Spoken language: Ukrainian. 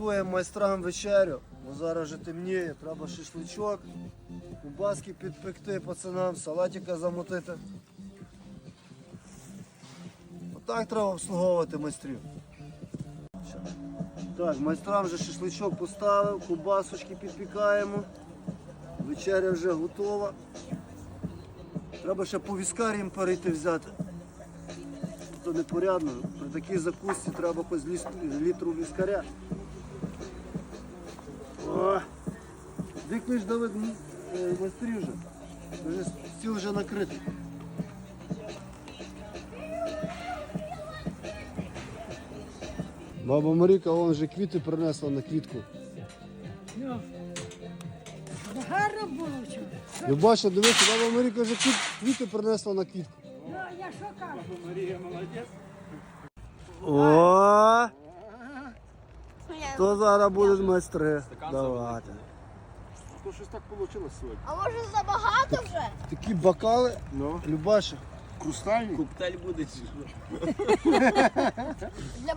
готуємо майстрам вечерю. Бо зараз вже темніє, треба шашличок, кубаски підпекти пацанам, салатика замотити. Отак треба обслуговувати майстрів. Так, майстрам вже шашличок поставив, кубасочки підпікаємо. Вечеря вже готова. Треба ще по віскаріям перейти взяти. То непорядно. При такій закусці треба хоч літру віскаря. Виклич Давид м- е, майстрів вже. Вже стіл вже накритий. Баба Маріка вон вже квіти принесла на квітку. Гарно було що. Любаша, дивися, баба Маріка вже квіти принесла на квітку. Ну, я що кажу? О! Хто зараз буде майстри? Давайте. То щось так вийшло сьогодні. А може забагато вже? Такі бокали, Ну, Любаша. хрустальні. Коктейль буде чи що? Для